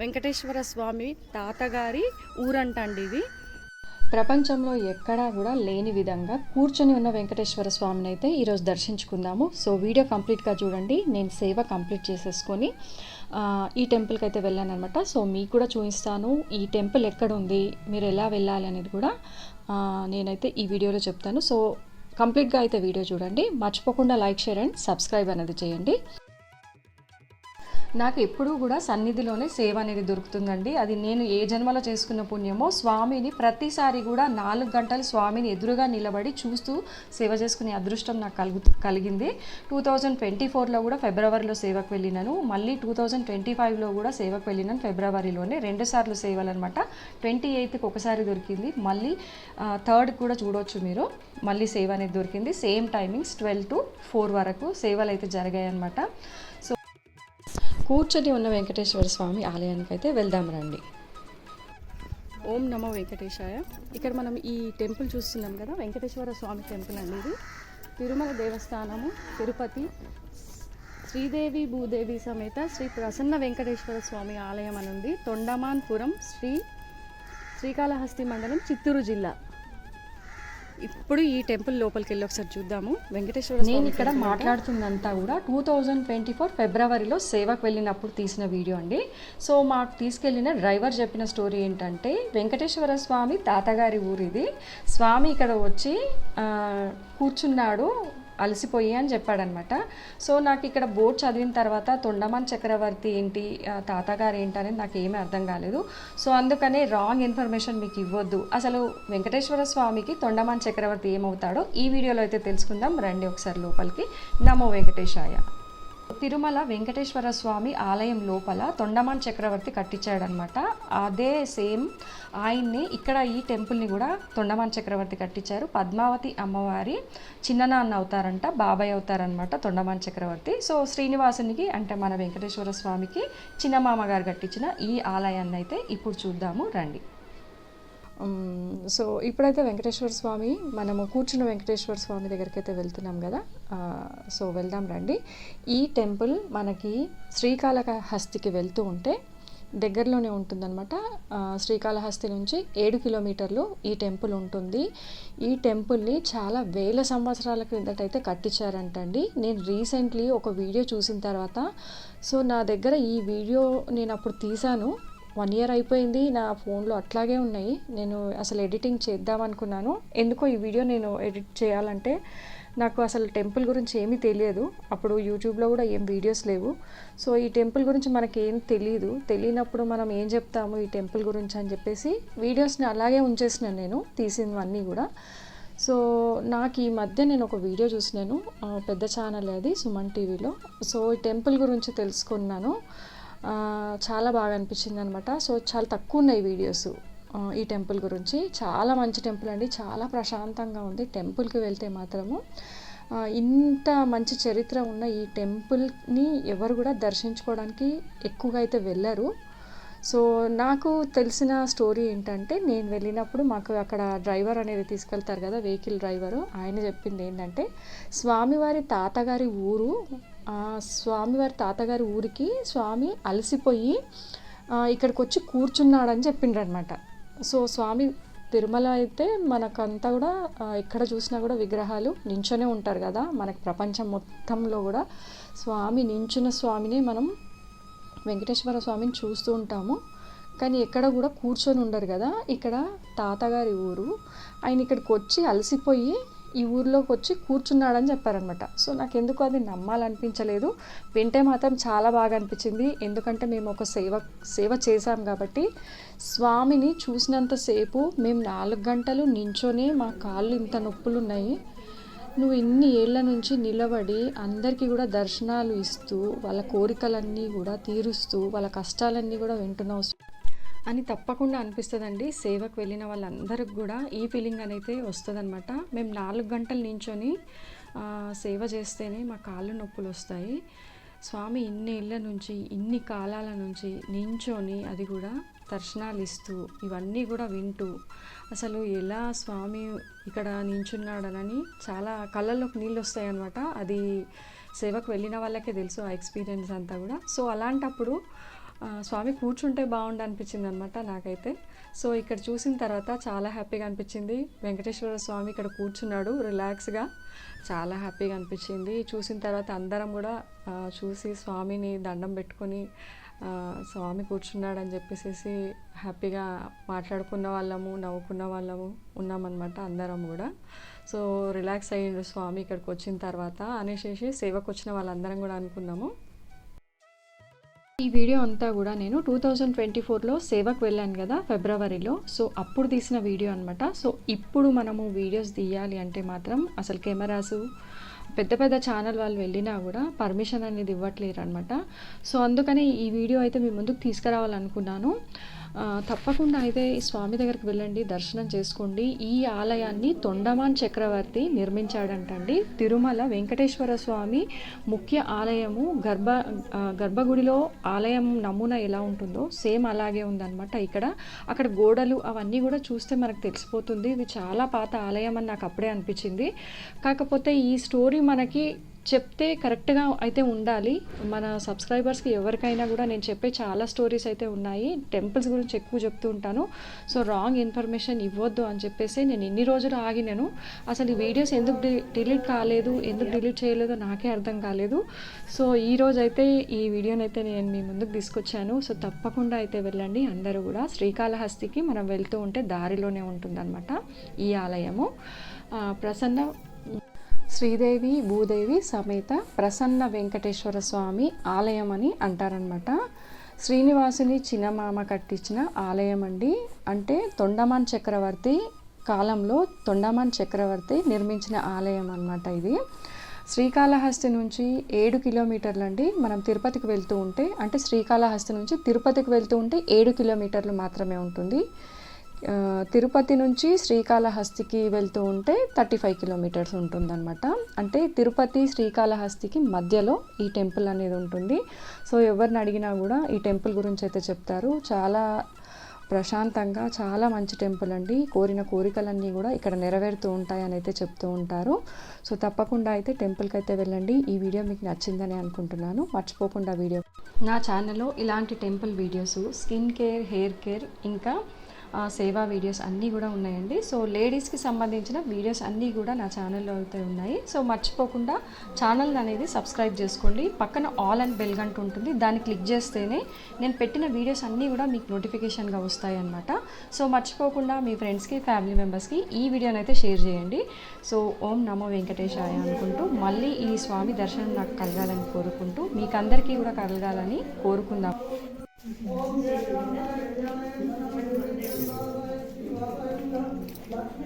వెంకటేశ్వర స్వామి తాతగారి ఊరంటండి ఇది. ప్రపంచంలో ఎక్కడా కూడా లేని విధంగా కూర్చొని ఉన్న వెంకటేశ్వర స్వామిని అయితే ఈరోజు దర్శించుకుందాము. సో వీడియో కంప్లీట్గా చూడండి. నేను సేవ కంప్లీట్ చేసేసుకొని ఈ టెంపుల్కి అయితే వెళ్ళాను అనమాట సో మీకు కూడా చూపిస్తాను ఈ టెంపుల్ ఎక్కడ ఉంది మీరు ఎలా వెళ్ళాలి అనేది కూడా నేనైతే ఈ వీడియోలో చెప్తాను. సో కంప్లీట్గా అయితే వీడియో చూడండి. మర్చిపోకుండా లైక్ షేర్ అండ్ సబ్స్క్రైబ్ అనేది చేయండి. నాకు ఎప్పుడూ కూడా సన్నిధిలోనే సేవ అనేది దొరుకుతుందండి. అది నేను ఏ జన్మలో చేసుకున్న పుణ్యమో స్వామిని ప్రతిసారి కూడా నాలుగు గంటలు స్వామిని ఎదురుగా నిలబడి చూస్తూ సేవ చేసుకునే అదృష్టం నాకు కలుగు కలిగింది. టూ థౌజండ్ ట్వంటీ ఫోర్లో కూడా ఫిబ్రవరిలో సేవకు వెళ్ళినాను. మళ్ళీ టూ థౌజండ్ ట్వంటీ ఫైవ్లో కూడా సేవకు వెళ్ళినాను ఫిబ్రవరిలోనే. రెండుసార్లు సేవలు అనమాట ట్వంటీ ఎయిత్కి ఒకసారి దొరికింది. మళ్ళీ థర్డ్ కూడా చూడవచ్చు మీరు. మళ్ళీ సేవ అనేది దొరికింది. Same timings twelve to four వరకు సేవలు అయితే జరిగాయి అనమాట కూర్చొని ఉన్న వెంకటేశ్వర స్వామి ఆలయానికి అయితే వెళ్దాం రండి. ఓం నమో వెంకటేశాయ. ఇక్కడ మనం ఈ టెంపుల్ చూస్తున్నాం కదా వెంకటేశ్వర స్వామి టెంపుల్ అనేది. తిరుమల దేవస్థానము తిరుపతి శ్రీదేవి భూదేవి సమేత శ్రీ ప్రసన్న వెంకటేశ్వర స్వామి ఆలయం అని ఉంది తొండమాన్పురం శ్రీ శ్రీకాళహస్తి మండలం చిత్తూరు జిల్లా. ఇప్పుడు ఈ టెంపుల్ లోపలికి వెళ్ళి ఒకసారి చూద్దాము. వెంకటేశ్వర నేను ఇక్కడ. మాట్లాడుతుందంతా కూడా టూ థౌజండ్ ట్వంటీ ఫోర్ ఫిబ్రవరిలో సేవకు వెళ్ళినప్పుడు తీసిన వీడియో అండి. సో మాకు తీసుకెళ్ళిన డ్రైవర్ చెప్పిన స్టోరీ ఏంటంటే వెంకటేశ్వర స్వామి తాతగారి ఊరిది. స్వామి ఇక్కడ వచ్చి కూర్చున్నాడు. అలసిపోయి అని చెప్పాడనమాట. సో నాకు ఇక్కడ బోర్డు చదివిన తర్వాత తొండమాన్ చక్రవర్తి ఏంటి తాతగారు ఏంటి అనేది నాకు ఏమీ అర్థం కాలేదు. సో అందుకనే రాంగ్ ఇన్ఫర్మేషన్ మీకు ఇవ్వద్దు. అసలు వెంకటేశ్వర స్వామికి తొండమాన్ చక్రవర్తి ఏమవుతాడో ఈ వీడియోలో అయితే తెలుసుకుందాం. రండి ఒకసారి లోపలికి. నమో వెంకటేశాయ. తిరుమల వెంకటేశ్వర స్వామి ఆలయం లోపల తొండమాన్ చక్రవర్తి కట్టించాడనమాట అదే సేమ్ ఆయన్ని ఇక్కడ ఈ టెంపుల్ని కూడా తొండమాన్ చక్రవర్తి కట్టించారు. పద్మావతి అమ్మవారి చిన్ననాన్న అవుతారంట బాబాయ్ అవుతారనమాట తొండమాన్ చక్రవర్తి. సో శ్రీనివాసునికి అంటే మన వెంకటేశ్వర స్వామికి చిన్నమామ గారు కట్టించిన ఈ ఆలయాన్ని అయితే ఇప్పుడు చూద్దాము రండి. Um, సో ఇప్పుడైతే వెంకటేశ్వర స్వామి మనము కూర్చున్న వెంకటేశ్వర స్వామి దగ్గరికి అయితే వెళ్తున్నాం కదా? సో వెళ్దాం రండి. ఈ టెంపుల్ మనకి శ్రీకాళహస్తికి వెళ్తూ ఉంటే దగ్గరలోనే ఉంటుందన్నమాట. శ్రీకాళహస్తి నుంచి ఏడు కిలోమీటర్లు ఈ టెంపుల్ ఉంటుంది. ఈ టెంపుల్ని చాలా వేల సంవత్సరాల క్రిందటైతే కట్టించారంటండి. నేను రీసెంట్లీ ఒక వీడియో చూసిన తర్వాత సో నా దగ్గర ఈ వీడియో నేను అప్పుడు తీశాను. వన్ ఇయర్ అయిపోయింది నా ఫోన్లో అట్లాగే ఉన్నాయి. నేను అసలు ఎడిటింగ్ చేద్దాం అనుకున్నాను. ఎందుకో ఈ వీడియో నేను ఎడిట్ చేయాలంటే నాకు అసలు టెంపుల్ గురించి ఏమీ తెలియదు. అప్పుడు యూట్యూబ్లో కూడా ఏం వీడియోస్ లేవు. సో ఈ టెంపుల్ గురించి మనకి ఏం తెలియదు తెలియనప్పుడు మనం ఏం చెప్తాము ఈ టెంపుల్ గురించి అని చెప్పేసి వీడియోస్ని అలాగే ఉంచేసినాను నేను తీసినవన్నీ కూడా. సో నాకు ఈ మధ్య నేను ఒక వీడియో చూసినాను పెద్ద ఛానల్ అది సుమన్ టీవీలో. సో ఈ టెంపుల్ గురించి తెలుసుకున్నాను. చాలా బాగా అనిపించింది అనమాట సో చాలా తక్కువ ఉన్నాయి వీడియోస్. ఈ టెంపుల్ గురించి. చాలా మంచి టెంపుల్ అండి. చాలా ప్రశాంతంగా ఉంది. టెంపుల్కి వెళ్తే మాత్రము ఇంత మంచి చరిత్ర ఉన్న ఈ టెంపుల్ని ఎవరు కూడా దర్శించుకోవడానికి ఎక్కువగా అయితే వెళ్ళరు. సో నాకు తెలిసిన స్టోరీ ఏంటంటే నేను వెళ్ళినప్పుడు మాకు అక్కడ డ్రైవర్ అనేది తీసుకెళ్తారు కదా వెహికల్ డ్రైవరు. ఆయన చెప్పింది ఏంటంటే స్వామివారి తాతగారి ఊరు స్వామివారి తాతగారి ఊరికి స్వామి అలసిపోయి ఇక్కడికి వచ్చి కూర్చున్నాడని చెప్పిండ్రనమాట సో స్వామి తిరుమల అయితే మనకంతా కూడా ఎక్కడ చూసినా కూడా విగ్రహాలు నించొనే ఉంటారు కదా. మనకు ప్రపంచం మొత్తంలో కూడా స్వామి నించున్న స్వామిని మనం వెంకటేశ్వర స్వామిని చూస్తూ ఉంటాము. కానీ ఎక్కడ కూడా కూర్చొని ఉండరు కదా. ఇక్కడ తాతగారి ఊరు. ఆయన ఇక్కడికి వచ్చి అలసిపోయి ఈ ఊర్లోకి వచ్చి కూర్చున్నాడని చెప్పారనమాట సో నాకు ఎందుకు అది నమ్మాలనిపించలేదు. వింటే మాత్రం చాలా బాగా అనిపించింది. ఎందుకంటే మేము ఒక సేవ సేవ చేశాం కాబట్టి స్వామిని చూసినంతసేపు మేము నాలుగు గంటలు నించొనే మా కాళ్ళు ఇంత నొప్పులు ఉన్నాయి నువ్వు ఇన్ని ఏళ్ళ నుంచి నిలబడి అందరికీ కూడా దర్శనాలు ఇస్తూ వాళ్ళ కోరికలన్నీ కూడా తీరుస్తూ వాళ్ళ కష్టాలన్నీ కూడా వింటున్నావు. అని తప్పకుండా అనిపిస్తుందండి. సేవకు వెళ్ళిన వాళ్ళందరికి కూడా ఈ ఫీలింగ్ అనేది వస్తుందన్నమాట. మేము నాలుగు గంటలు నించొని సేవ చేస్తేనే మా కాళ్ళు నొప్పులు వస్తాయి. స్వామి ఇన్ని ఇళ్ళ నుంచి ఇన్ని కాలాల నుంచి నించొని అది కూడా దర్శనాలు ఇస్తూ ఇవన్నీ కూడా వింటూ అసలు ఎలా స్వామి ఇక్కడ నించున్నాడనని చాలా కళ్ళల్లోకి నీళ్ళు వస్తాయన్నమాట అది సేవకు వెళ్ళిన వాళ్ళకే తెలుసు ఆ ఎక్స్పీరియన్స్ అంతా కూడా. సో అలాంటప్పుడు స్వామి కూర్చుంటే బాగుండు అనిపించింది అనమాట నాకైతే. సో ఇక్కడ చూసిన తర్వాత చాలా హ్యాపీగా అనిపించింది. వెంకటేశ్వర స్వామి ఇక్కడ కూర్చున్నాడు రిలాక్స్గా. చాలా హ్యాపీగా అనిపించింది. చూసిన తర్వాత అందరం కూడా చూసి స్వామిని దండం పెట్టుకొని స్వామి కూర్చున్నాడు అని చెప్పేసి హ్యాపీగా మాట్లాడుకున్న వాళ్ళము నవ్వుకున్న వాళ్ళము ఉన్నామన్నమాట అందరం కూడా. సో రిలాక్స్ అయ్యిండు స్వామి ఇక్కడికి వచ్చిన తర్వాత అనేసి సేవకు వచ్చిన వాళ్ళందరం కూడా అనుకున్నాము. ఈ వీడియో అంతా కూడా నేను టూ థౌజండ్ ట్వంటీ ఫోర్లో సేవకు వెళ్ళాను కదా ఫిబ్రవరిలో. సో అప్పుడు తీసిన వీడియో అనమాట సో ఇప్పుడు మనము వీడియోస్ తీయాలి అంటే మాత్రం అసలు కెమెరాసు పెద్ద పెద్ద ఛానల్ వాళ్ళు వెళ్ళినా కూడా పర్మిషన్ అనేది ఇవ్వట్లేరు అనమాట సో అందుకని ఈ వీడియో అయితే మీ ముందుకు తీసుకురావాలనుకున్నాను. తప్పకుండా అయితే ఈ స్వామి దగ్గరికి వెళ్ళండి దర్శనం చేసుకోండి. ఈ ఆలయాన్ని తొండమాన్ చక్రవర్తి నిర్మించాడంటండి. తిరుమల వెంకటేశ్వర స్వామి ముఖ్య ఆలయము. గర్భ గర్భగుడిలో ఆలయం నమూనా ఎలా ఉంటుందో సేమ్ అలాగే ఉందన్నమాట ఇక్కడ. అక్కడ గోడలు అవన్నీ కూడా చూస్తే మనకు తెలిసిపోతుంది. ఇది చాలా పాత ఆలయం అని నాకు అప్పుడే అనిపించింది. కాకపోతే ఈ స్టోరీ మనకి చెప్తే కరెక్ట్గా అయితే ఉండాలి. మన సబ్స్క్రైబర్స్కి ఎవరికైనా కూడా నేను చెప్పే చాలా స్టోరీస్ అయితే ఉన్నాయి. టెంపుల్స్ గురించి ఎక్కువ చెప్తూ ఉంటాను. సో రాంగ్ ఇన్ఫర్మేషన్ ఇవ్వద్దు అని చెప్పేసి నేను ఇన్ని రోజులు ఆగినాను. అసలు ఈ వీడియోస్ ఎందుకు డి డిలీట్ కాలేదు? ఎందుకు డిలీట్ చేయలేదో నాకే అర్థం కాలేదు. సో ఈ రోజు అయితే ఈ వీడియోని అయితే నేను మీ ముందుకు తీసుకొచ్చాను. సో తప్పకుండా అయితే వెళ్ళండి. అందరూ కూడా శ్రీకాళహస్తికి మనం వెళ్తూ ఉంటే దారిలోనే ఉంటుందన్నమాట ఈ ఆలయము. ప్రసన్న శ్రీదేవి భూదేవి సమేత ప్రసన్న వెంకటేశ్వర స్వామి ఆలయం అని అంటారనమాట శ్రీనివాసుని చిన్నమామ కట్టించిన ఆలయం అండి అంటే తొండమాన్ చక్రవర్తి కాలంలో తొండమాన్ చక్రవర్తి నిర్మించిన ఆలయం అన్నమాట ఇది. శ్రీకాళహస్తి నుంచి ఏడు కిలోమీటర్లు అండి మనం తిరుపతికి వెళ్తూ ఉంటే అంటే శ్రీకాళహస్తి నుంచి తిరుపతికి వెళ్తూ ఉంటే ఏడు కిలోమీటర్లు మాత్రమే ఉంటుంది. తిరుపతి నుంచి శ్రీకాళహస్తికి వెళ్తూ ఉంటే థర్టీ ఫైవ్ కిలోమీటర్స్ ఉంటుందన్నమాట. అంటే తిరుపతి శ్రీకాళహస్తికి మధ్యలో ఈ టెంపుల్ అనేది ఉంటుంది. సో ఎవరిని అడిగినా కూడా ఈ టెంపుల్ గురించి అయితే చెప్తారు. చాలా ప్రశాంతంగా చాలా మంచి టెంపుల్ అండి. కోరిన కోరికలన్నీ కూడా ఇక్కడ నెరవేరుతూ ఉంటాయని అయితే చెప్తూ ఉంటారు. సో తప్పకుండా అయితే టెంపుల్కి అయితే వెళ్ళండి. ఈ వీడియో మీకు నచ్చిందని అనుకుంటున్నాను. మర్చిపోకుండా వీడియో నా ఛానల్లో ఇలాంటి temple videos skin care hair care ఇంకా సేవా వీడియోస్ అన్నీ కూడా ఉన్నాయండి. సో లేడీస్కి సంబంధించిన వీడియోస్ అన్నీ కూడా నా ఛానల్లో అయితే ఉన్నాయి. సో మర్చిపోకుండా ఛానల్ అనేది సబ్స్క్రైబ్ చేసుకోండి. పక్కన ఆల్ అండ్ బెల్ గంట ఉంటుంది. దాన్ని క్లిక్ చేస్తేనే నేను పెట్టిన వీడియోస్ అన్నీ కూడా మీకు నోటిఫికేషన్గా వస్తాయి సో మర్చిపోకుండా మీ ఫ్రెండ్స్కి ఫ్యామిలీ మెంబర్స్కి ఈ వీడియోని అయితే షేర్ చేయండి. సో ఓం నమో వెంకటేశాయ అనుకుంటూ మళ్ళీ ఈ స్వామి దర్శనం నాకు కలగాలని కోరుకుంటూ మీకు అందరికీ కూడా కలగాలని కోరుకుందాం. Love